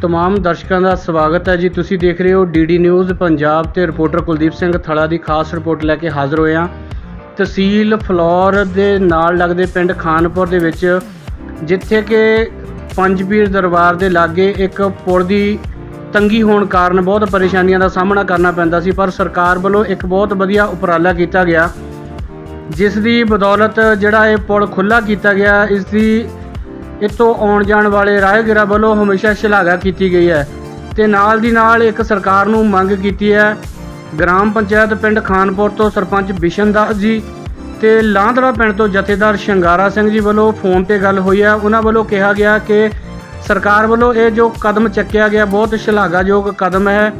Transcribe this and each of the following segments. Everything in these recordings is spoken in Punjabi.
ਤਮਾਮ ਦਰਸ਼ਕਾਂ ਦਾ ਸਵਾਗਤ ਹੈ ਜੀ ਤੁਸੀਂ ਦੇਖ ਰਹੇ ਹੋ ਡੀਡੀ ਨਿਊਜ਼ ਪੰਜਾਬ ਤੇ ਰਿਪੋਰਟਰ ਕੁਲਦੀਪ ਸਿੰਘ ਥਲਾ ਦੀ ਖਾਸ ਰਿਪੋਰਟ ਲੈ ਕੇ ਹਾਜ਼ਰ ਹੋਏ ਹਾਂ ਤਹਿਸੀਲ ਫਲੌਰ ਦੇ ਨਾਲ ਲੱਗਦੇ ਪਿੰਡ ਖਾਨਪੁਰ ਦੇ ਵਿੱਚ ਜਿੱਥੇ ਕਿ ਪੰਜਪੀਰ ਦਰਬਾਰ ਦੇ ਲਾਗੇ ਇੱਕ ਪੁਲ ਦੀ ਤੰਗੀ ਹੋਣ ਕਾਰਨ ਬਹੁਤ ਪਰੇਸ਼ਾਨੀਆਂ ਦਾ ਸਾਹਮਣਾ ਕਰਨਾ ਪੈਂਦਾ ਸੀ ਪਰ ਸਰਕਾਰ ਵੱਲੋਂ ਇੱਕ ਬਹੁਤ ਵਧੀਆ ਉਪਰਾਲਾ ਕੀਤਾ ਗਿਆ ਜਿਸ ਦੀ ਬਦੌਲਤ ਜਿਹੜਾ ਇਹ ਪੁਲ ਖੁੱਲਾ ਕੀਤਾ ਗਿਆ ਇਸ ਦੀ ਇੱਥੋਂ ਆਉਣ ਜਾਣ ਵਾਲੇ ਰਾਹਗੀਰਾਂ ਵੱਲੋਂ ਹਮੇਸ਼ਾ ਸ਼ਲਾਘਾ ਕੀਤੀ ਗਈ ਹੈ ਤੇ ਨਾਲ ਦੀ ਨਾਲ ਇੱਕ ਸਰਕਾਰ ਨੂੰ ਮੰਗ ਕੀਤੀ ਹੈ। ਗ੍ਰਾਮ ਪੰਚਾਇਤ ਪਿੰਡ ਖਾਨਪੁਰ ਤੋਂ ਸਰਪੰਚ ਬਿਸ਼ਨ ਦਾਸ ਜੀ ਤੇ ਲਾਂਦੜਾ ਪਿੰਡ ਤੋਂ ਜਥੇਦਾਰ ਸ਼ੰਗਾਰਾ ਸਿੰਘ ਜੀ ਵੱਲੋਂ ਫੋਨ ਤੇ ਗੱਲ ਹੋਈ ਹੈ। ਉਹਨਾਂ ਵੱਲੋਂ ਕਿਹਾ ਗਿਆ ਕਿ ਸਰਕਾਰ ਵੱਲੋਂ ਇਹ ਜੋ ਕਦਮ ਚੱਕਿਆ ਗਿਆ ਬਹੁਤ ਸ਼ਲਾਘਾਯੋਗ ਕਦਮ ਹੈ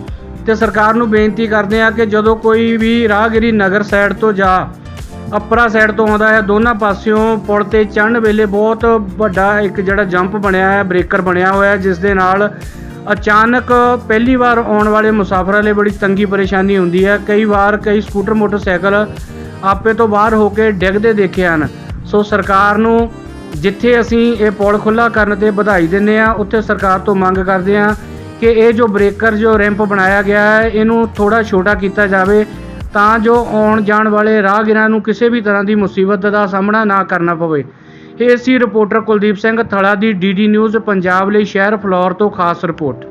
ਤੇ ਸਰਕਾਰ ਨੂੰ ਬੇਨਤੀ ਕਰਦੇ ਆ ਕਿ ਜਦੋਂ ਕੋਈ ਵੀ ਰਾਹਗੀਰੀ ਨਗਰ ਸਾਈਡ ਤੋਂ ਜਾ ਅਪਰਾ ਸਾਈਡ ਤੋਂ ਆਉਂਦਾ ਹੈ। ਦੋਨਾਂ ਪਾਸਿਓਂ ਪੁਲ ਤੇ ਚੜ੍ਹਨ ਵੇਲੇ ਬਹੁਤ ਵੱਡਾ ਇੱਕ ਜਿਹੜਾ ਜੰਪ ਬਣਿਆ ਹੈ ਬ੍ਰੇਕਰ ਬਣਿਆ ਹੋਇਆ ਹੈ, ਜਿਸ ਦੇ ਨਾਲ ਅਚਾਨਕ ਪਹਿਲੀ ਵਾਰ ਆਉਣ ਵਾਲੇ ਮੁਸਾਫਰਾਂ ਲਈ ਬੜੀ ਤੰਗੀ ਪਰੇਸ਼ਾਨੀ ਹੁੰਦੀ ਹੈ। ਕਈ ਵਾਰ ਕਈ ਸਕੂਟਰ ਮੋਟਰਸਾਈਕਲ ਆਪੇ ਤੋਂ ਬਾਹਰ ਹੋ ਕੇ ਡਿੱਗਦੇ ਦੇਖੇ ਹਨ। ਸੋ ਸਰਕਾਰ ਨੂੰ ਜਿੱਥੇ ਅਸੀਂ ਇਹ ਪੁਲ ਖੁੱਲਾ ਕਰਨ ਤੇ ਵਧਾਈ ਦਿੰਦੇ ਆ ਉੱਥੇ ਸਰਕਾਰ ਤੋਂ ਮੰਗ ਕਰਦੇ ਆ ਕਿ ਇਹ ਜੋ ਬ੍ਰੇਕਰ ਜੋ ਰੈਂਪ ਬਣਾਇਆ ਗਿਆ ਹੈ, ਇਹਨੂੰ ਥੋੜਾ ਛੋਟਾ ਕੀਤਾ ਜਾਵੇ। ਤਾਂ ਜੋ ਆਉਣ ਜਾਣ ਵਾਲੇ ਰਾਹਗੀਰਾਂ ਨੂੰ ਕਿਸੇ ਵੀ ਤਰ੍ਹਾਂ ਦੀ ਮੁਸੀਬਤ ਦਾ ਸਾਹਮਣਾ ਨਾ ਕਰਨਾ ਪਵੇ। ਇਹ ਸੀ ਰਿਪੋਰਟਰ ਕੁਲਦੀਪ ਸਿੰਘ ਥਲਾ ਦੀ ਡੀਡੀ ਨਿਊਜ਼ ਪੰਜਾਬ ਲਈ ਸ਼ਹਿਰ ਫਲੋਰ ਤੋਂ ਖਾਸ ਰਿਪੋਰਟ।